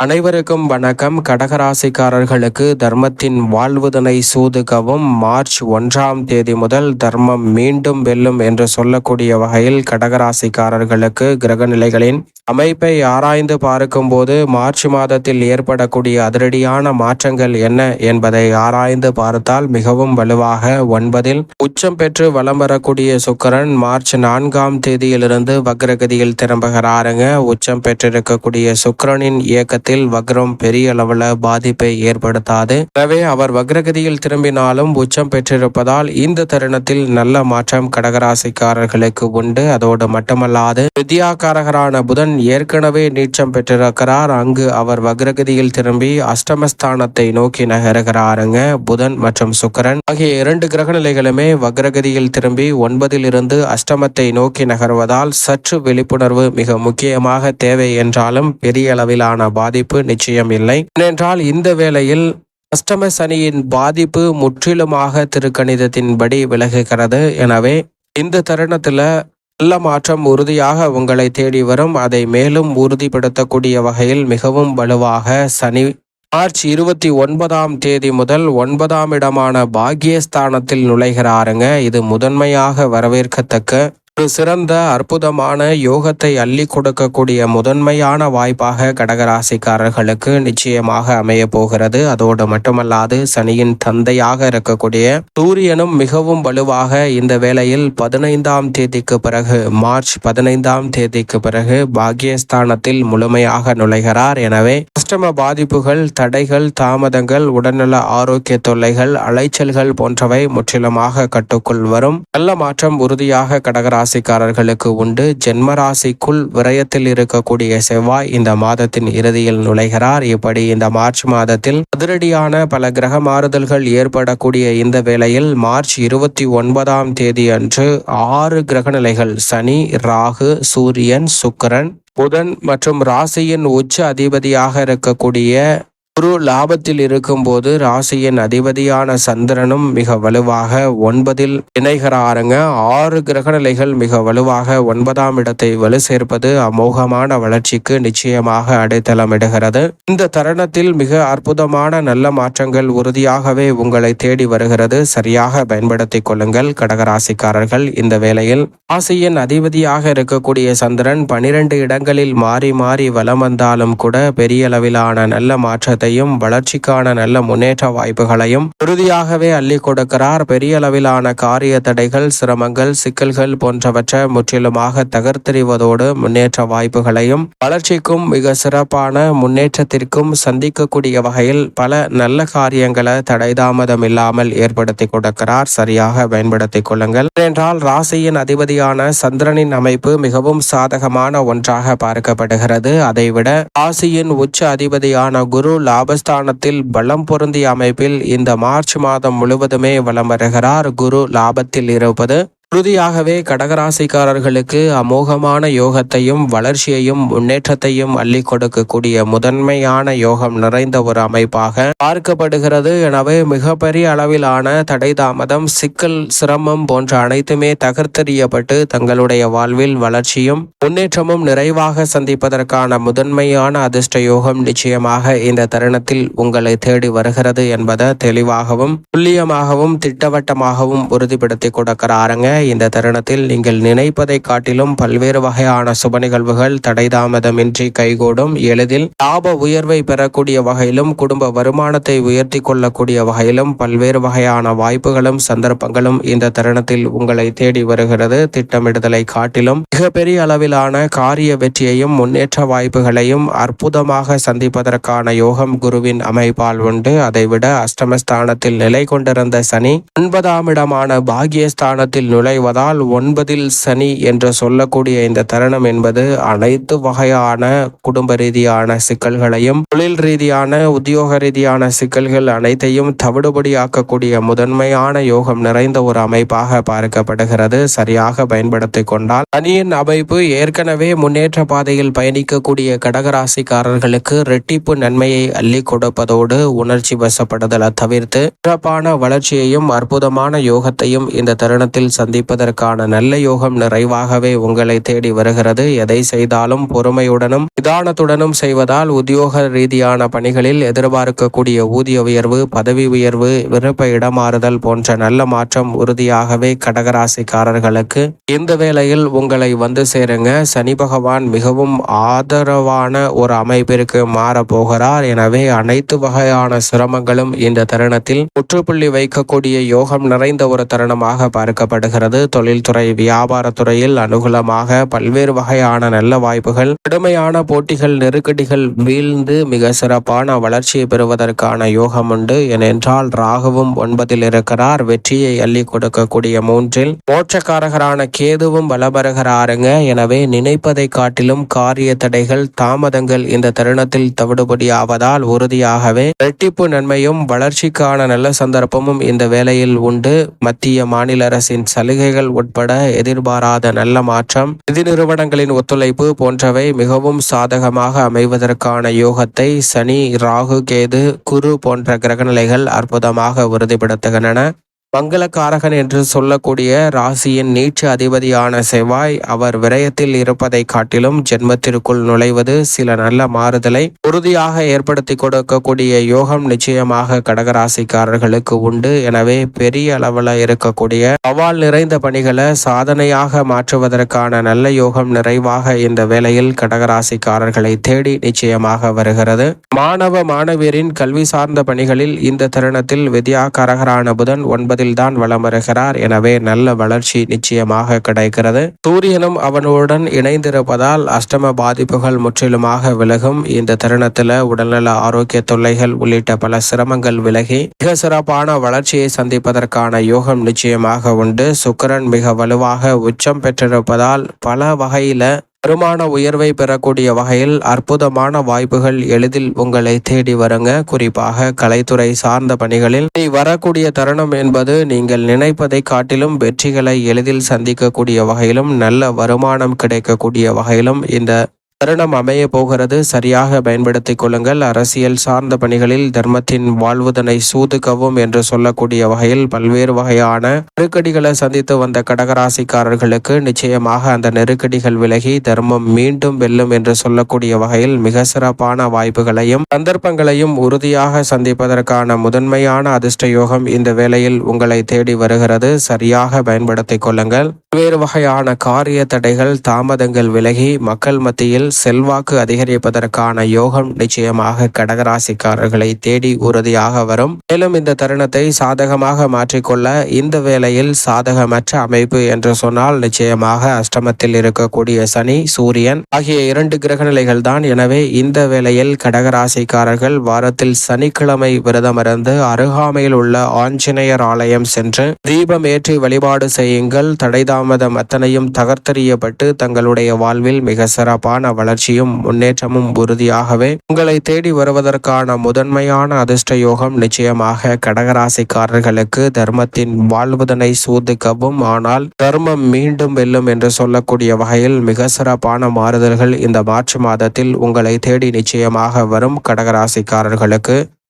அனைவருக்கும் வணக்கம். கடகராசிக்காரர்களுக்கு தர்மத்தின் வாழ்வுதனை சூதுகவும் மார்ச் ஒன்றாம் தேதி முதல் தர்மம் மீண்டும் வெல்லும் என்று சொல்லக்கூடிய வகையில் கடகராசிக்காரர்களுக்கு கிரகநிலைகளின் அமைப்பை ஆராய்ந்து பார்க்கும்போது மார்ச் மாதத்தில் ஏற்படக்கூடிய அதிரடியான மாற்றங்கள் என்ன என்பதை ஆராய்ந்து பார்த்தால் மிகவும் வலுவாக ஒன்பதில் உச்சம் பெற்று வலம் வரக்கூடிய சுக்கரன் மார்ச் நான்காம் தேதியிலிருந்து வக்ரகதியில் திரும்புகிறாருங்க. உச்சம் பெற்றிருக்கக்கூடிய சுக்கரனின் இயக்கத்தில் வக்ரம் பெரிய அளவுல பாதிப்பை ஏற்படுத்தாது. எனவே அவர் வக்ரகதியில் திரும்பினாலும் உச்சம் பெற்றிருப்பதால் இந்த தருணத்தில் நல்ல மாற்றம் கடகராசிக்காரர்களுக்கு உண்டு. அதோடு மட்டுமல்லாது வித்யாகாரகரான புதன் ஏற்கனவே நீச்சம் பெற்றிருக்கிறார். அங்கு அவர் வக்ரகதியில் திரும்பி அஷ்டமஸ்தானத்தை நோக்கி நகருகிறாருங்க. புதன் மற்றும் சுக்கரன் ஆகிய இரண்டு கிரக நிலைகளுமே வக்ரகதியில் திரும்பி ஒன்பதிலிருந்து அஷ்டமத்தை நோக்கி நகர்வதால் சற்று விழிப்புணர்வு மிக முக்கியமாக தேவை என்றாலும் பெரிய அளவிலான பாதிப்பு நிச்சயம் இல்லை. ஏனென்றால் இந்த வேளையில் அஷ்டம சனியின் பாதிப்பு முற்றிலுமாக திருக்கணிதத்தின்படி விலகுகிறது. எனவே இந்த தருணத்தில் நல்ல மாற்றம் உறுதியாக உங்களை தேடி வரும். அதை மேலும் உறுதிப்படுத்தக்கூடிய வகையில் மிகவும் வலுவாக சனி மார்ச் இருபத்தி ஒன்பதாம் தேதி முதல் ஒன்பதாம் இடமான பாக்கியஸ்தானத்தில் நுழைகிறாருங்க. இது முதன்மையாக வரவேற்கத்தக்க ஒரு சிறந்த அற்புதமான யோகத்தை அள்ளி கொடுக்கக்கூடிய முதன்மையான வாய்ப்பாக கடகராசிக்காரர்களுக்கு நிச்சயமாக அமைய போகிறது. அதோடு மட்டுமல்லாது சனியின் தந்தையாக இருக்கக்கூடிய சூரியனும் மிகவும் வலுவாக இந்த வேளையில் பதினைந்தாம் தேதிக்கு பிறகு மார்ச் பதினைந்தாம் தேதிக்கு பிறகு பாக்கியஸ்தானத்தில் முழுமையாக நுழைகிறார். எனவே அஷ்டம பாதிப்புகள் தடைகள் தாமதங்கள் உடல்நல ஆரோக்கிய தொல்லைகள் அலைச்சல்கள் போன்றவை முற்றிலுமாக கட்டுக்குள் வரும். நல்ல மாற்றம் உறுதியாக கடகராசி ராசிக்காரர்களுக்கு உண்டு. ஜென்மராசிக்குள் விரயத்தில் இருக்கக்கூடிய செவ்வாய் இந்த மாதத்தின் இறுதியில் நுழைகிறார். இப்படி இந்த மார்ச் மாதத்தில் அதிரடியான பல கிரக மாறுதல்கள் ஏற்படக்கூடிய இந்த வேளையில் மார்ச் இருபத்தி ஒன்பதாம் தேதி அன்று ஆறு கிரகநிலைகள் சனி ராகு சூரியன் சுக்கரன் புதன் மற்றும் ராசியின் உச்ச அதிபதியாக இருக்கக்கூடிய குரு லாபத்தில் இருக்கும்போது ராசியின் அதிபதியான சந்திரனும் மிக வலுவாக ஒன்பதில் இணைகிறாருங்க. ஆறு கிரகநிலைகள் மிக வலுவாக ஒன்பதாம் இடத்தை வலு சேர்ப்பது அமோகமான வளர்ச்சிக்கு நிச்சயமாக அடைத்தளமிடுகிறது இந்த தருணத்தில் மிக அற்புதமான நல்ல மாற்றங்கள் உறுதியாகவே உங்களை தேடி வருகிறது. சரியாக பயன்படுத்திக் கொள்ளுங்கள் கடகராசிக்காரர்கள். இந்த வேளையில் ராசியின் அதிபதியாக இருக்கக்கூடிய சந்திரன் பனிரெண்டு இடங்களில் மாறி மாறி வலம் வந்தாலும் கூட பெரிய அளவிலான நல்ல மாற்றத்தை வளர்ச்சியையும் வளர்ச்சிக்கான நல்ல முன்னேற்ற வாய்ப்புகளையும் உறுதியாகவே அள்ளி கொடுக்கிறார். பெரிய அளவிலான காரிய தடைகள் சிரமங்கள் சிக்கல்கள் போன்றவற்றை முற்றிலுமாக தகர்த்தெறிவதோடு முன்னேற்ற வாய்ப்புகளையும் வளர்ச்சிக்கும் மிக சிறப்பான முன்னேற்றத்திற்கும் சந்திக்கக்கூடிய வகையில் பல நல்ல காரியங்களை தடைதாமதம் இல்லாமல் ஏற்படுத்தி கொடுக்கிறார். சரியாக பயன்படுத்திக் கொள்ளுங்கள். என்றால் ராசியின் அதிபதியான சந்திரனின் அமைப்பு மிகவும் சாதகமான ஒன்றாக பார்க்கப்படுகிறது. அதைவிட ராசியின் உச்ச அதிபதியான குரு லாபஸ்தானத்தில் பலம் பொருந்திய அமைப்பில் இந்த மார்ச் மாதம் முழுவதுமே வலம் வருகிறார். குரு லாபத்தில் இருப்பது உறுதியாகவே கடகராசிக்காரர்களுக்கு அமோகமான யோகத்தையும் வளர்ச்சியையும் முன்னேற்றத்தையும் அள்ளி கொடுக்கக்கூடிய முதன்மையான யோகம் நிறைந்த ஒரு அமைப்பாக பார்க்கப்படுகிறது. எனவே மிகப்பெரிய அளவிலான தடை தாமதம் சிக்கல் சிரமம் போன்ற அனைத்துமே தகர்த்தெறியப்பட்டு தங்களுடைய வாழ்வில் வளர்ச்சியும் முன்னேற்றமும் நிறைவாக சந்திப்பதற்கான முதன்மையான அதிர்ஷ்ட யோகம் நிச்சயமாக இந்த தருணத்தில் உங்களை தேடி வருகிறது என்பதை தெளிவாகவும் துல்லியமாகவும் திட்டவட்டமாகவும் உறுதிப்படுத்தி கொடுக்கிறாருங்க. இந்த தருணத்தில் நீங்கள் நினைப்பதை காட்டிலும் பல்வேறு வகையான சுப நிகழ்வுகள் தடைதாமதமின்றி கைகூடும். எளிதில் லாப உயர்வை பெறக்கூடிய வகையிலும் குடும்ப வருமானத்தை உயர்த்தி கொள்ளக்கூடிய வகையிலும் பல்வேறு வகையான வாய்ப்புகளும் சந்தர்ப்பங்களும் இந்த தருணத்தில் உங்களை தேடி வருகிறது. திட்டமிடுதலை காட்டிலும் மிகப்பெரிய அளவிலான காரிய வெற்றியையும் முன்னேற்ற வாய்ப்புகளையும் அற்புதமாக சந்திப்பதற்கான யோகம் குருவின் அமைப்பால் உண்டு. அதைவிட அஷ்டமஸ்தானத்தில் நிலை கொண்டிருந்த சனி ஒன்பதாம் இடமான பாகியஸ்தானத்தில் நுழைவதால் ஒன்பதில் சனி என்று சொல்லக்கூடிய இந்த தருணம் என்பது அனைத்து வகையான குடும்ப ரீதியான சிக்கல்களையும் தொழில் ரீதியான உத்தியோக ரீதியான சிக்கல்கள் அனைத்தையும் தவிடுபடியாக்கக்கூடிய முதன்மையான யோகம் நிறைந்த ஒரு அமைப்பாக பார்க்கப்படுகிறது. சரியாக பயன்படுத்திக் கொண்டால் சனியின் அமைப்பு ஏற்கனவே முன்னேற்ற பாதையில் பயணிக்கக்கூடிய கடகராசிக்காரர்களுக்கு ரெட்டிப்பு நன்மையை அள்ளி கொடுப்பதோடு உணர்ச்சி வசப்படுதலை தவிர்த்து சிறப்பான வளர்ச்சியையும் அற்புதமான யோகத்தையும் இந்த தருணத்தில் சந்தி சந்திப்பதற்கான நல்ல யோகம் நிறைவாகவே உங்களை தேடி வருகிறது. எதை செய்தாலும் பொறுமையுடனும் நிதானத்துடனும் செய்வதால் உத்தியோக ரீதியான பணிகளில் எதிர்பார்க்கக்கூடிய ஊதிய உயர்வு பதவி உயர்வு விருப்ப இடமாறுதல் போன்ற நல்ல மாற்றம் உறுதியாகவே கடகராசிக்காரர்களுக்கு. இந்த வேளையில் உங்களை வந்து சேருங்க. சனி பகவான் மிகவும் ஆதரவான ஒரு அமைப்பிற்கு மாறப்போகிறார். எனவே அனைத்து வகையான சிரமங்களும் இந்த தருணத்தில் முற்றுப்புள்ளி வைக்கக்கூடிய யோகம் நிறைந்த ஒரு தருணமாக பார்க்கப்படுகிறது. தொழில்துறை வியாபாரத்துறையில் அனுகூலமாக பல்வேறு வகையான நல்ல வாய்ப்புகள் கடுமையான போட்டிகள் நெருக்கடிகள் வீழ்ந்து மிக சிறப்பான வளர்ச்சியை பெறுவதற்கான யோகம் உண்டு. ஏனென்றால் ராகுவும் ஒன்பதில் இருக்கிறார். வெற்றியை அள்ளி கொடுக்கக்கூடிய மூன்றில் மோட்சக்காரகரான கேதுவும் பலபெறுகிறாருங்க எனவே நினைப்பதை காட்டிலும் காரிய தடைகள் தாமதங்கள் இந்த தருணத்தில் தவிடுபடியாவதால் உறுதியாகவே இரட்டிப்பு நன்மையும் வளர்ச்சிக்கான நல்ல சந்தர்ப்பமும் இந்த வேளையில் உண்டு. மத்திய மாநில அரசின் சலுகைகள் உட்பட எதிர்பாராத நல்ல மாற்றம் நிதி நிறுவனங்களின் ஒத்துழைப்பு போன்றவை மிகவும் சாதகமாக அமைவதற்கான யோகத்தை சனி ராகு கேது குரு போன்ற கிரகநிலைகள் அற்புதமாக உறுதிப்படுத்துகின்றன. மங்களக்காரகன் என்று சொல்லக்கூடிய ராசியின் நீச்ச அதிபதியான செவ்வாய் அவர் விரயத்தில் இருப்பதை காட்டிலும் ஜென்மத்திற்குள் நுழைவது சில நல்ல மாறுதலை உறுதியாக ஏற்படுத்தி கொடுக்கக்கூடிய யோகம் நிச்சயமாக கடகராசிக்காரர்களுக்கு உண்டு. எனவே பெரிய அளவில் இருக்கக்கூடிய சவால் நிறைந்த பணிகளை சாதனையாக மாற்றுவதற்கான நல்ல யோகம் நிறைவாக இந்த வேளையில் கடகராசிக்காரர்களை தேடி நிச்சயமாக வருகிறது. மாணவ மாணவியரின் கல்வி சார்ந்த பணிகளில் இந்த தருணத்தில் வித்யா கரகரான புதன் ஒன்பது என்பதில்தான் வளம் வருகிறார் எனவே நல்ல வளர்ச்சி நிச்சயமாக கிடைக்கிறது. சூரியனும் அவனுடன் இணைந்திருப்பதால் அஷ்டம பாதிப்புகள் முற்றிலுமாக விலகும். இந்த தருணத்தில் உடல்நல ஆரோக்கிய தொல்லைகள் உள்ளிட்ட பல சிரமங்கள் விலகி மிக சிறப்பான வளர்ச்சியை சந்திப்பதற்கான யோகம் நிச்சயமாக உண்டு. சுக்கரன் மிக வலுவாக உச்சம் பெற்றிருப்பதால் பல வகையில வருமான உயர்வை பெறக்கூடிய வகையில் அற்புதமான வாய்ப்புகள் எளிதில் உங்களை தேடி வருங்க. குறிப்பாக கலைத்துறை சார்ந்த பணிகளில். இனி வரக்கூடிய தருணம் என்பது நீங்கள் நினைப்பதை காட்டிலும் வெற்றிகளை எளிதில் சந்திக்கக்கூடிய வகையிலும் நல்ல வருமானம் கிடைக்கக்கூடிய வகையிலும் இந்த தருணம் அமைய போகிறது. சரியாக பயன்படுத்திக் கொள்ளுங்கள். அரசியல் சார்ந்த பணிகளில் தர்மத்தின் வாழ்வுதனை சூதுக்கவும் என்று சொல்லக்கூடிய வகையில் பல்வேறு வகையான நெருக்கடிகளை சந்தித்து வந்த கடகராசிக்காரர்களுக்கு நிச்சயமாக அந்த நெருக்கடிகள் விலகி தர்மம் மீண்டும் வெல்லும் என்று சொல்லக்கூடிய வகையில் மிக சிறப்பான வாய்ப்புகளையும் சந்தர்ப்பங்களையும் உறுதியாக சந்திப்பதற்கான முதன்மையான அதிர்ஷ்ட யோகம் இந்த வேளையில் உங்களை தேடி வருகிறது. சரியாக பயன்படுத்திக் கொள்ளுங்கள். பல்வேறு வகையான காரிய தடைகள் தாமதங்கள் விலகி மக்கள் மத்தியில் செல்வாக்கு அதிகரிப்பதற்கான யோகம் நிச்சயமாக கடகராசிக்காரர்களை தேடி உறுதியாக வரும். மேலும் இந்த தருணத்தை சாதகமாக மாற்றிக்கொள்ள இந்த வேளையில் சாதகமற்ற அமைப்பு என்று சொன்னால் நிச்சயமாக அஷ்டமத்தில் இருக்கக்கூடிய சனி சூரியன் ஆகிய இரண்டு கிரகநிலைகள் தான். எனவே இந்த வேளையில் கடகராசிக்காரர்கள் வாரத்தில் சனிக்கிழமை விரதமிருந்து அருகாமையில் உள்ள ஆஞ்சநேயர் ஆலயம் சென்று தீபம் ஏற்றி வழிபாடு செய்யுங்கள். தடைதாமதம் அத்தனையும் தகர்த்தறியப்பட்டு தங்களுடைய வாழ்வில் மிக சிறப்பான வளர்ச்சியும் முன்னேற்றமும் உறுதியாகவே உங்களை தேடி வருவதற்கான முதன்மையான அதிர்ஷ்ட யோகம் நிச்சயமாக கடகராசிக்காரர்களுக்கு தர்மத்தின் வாழ்வுதனை சூதுக்கவும். ஆனால் தர்மம் மீண்டும் வெல்லும் என்று சொல்லக்கூடிய வகையில் மிக சிறப்பான மாறுதல்கள் இந்த மார்ச் மாதத்தில் உங்களை தேடி நிச்சயமாக வரும் கடகராசிக்காரர்களுக்கு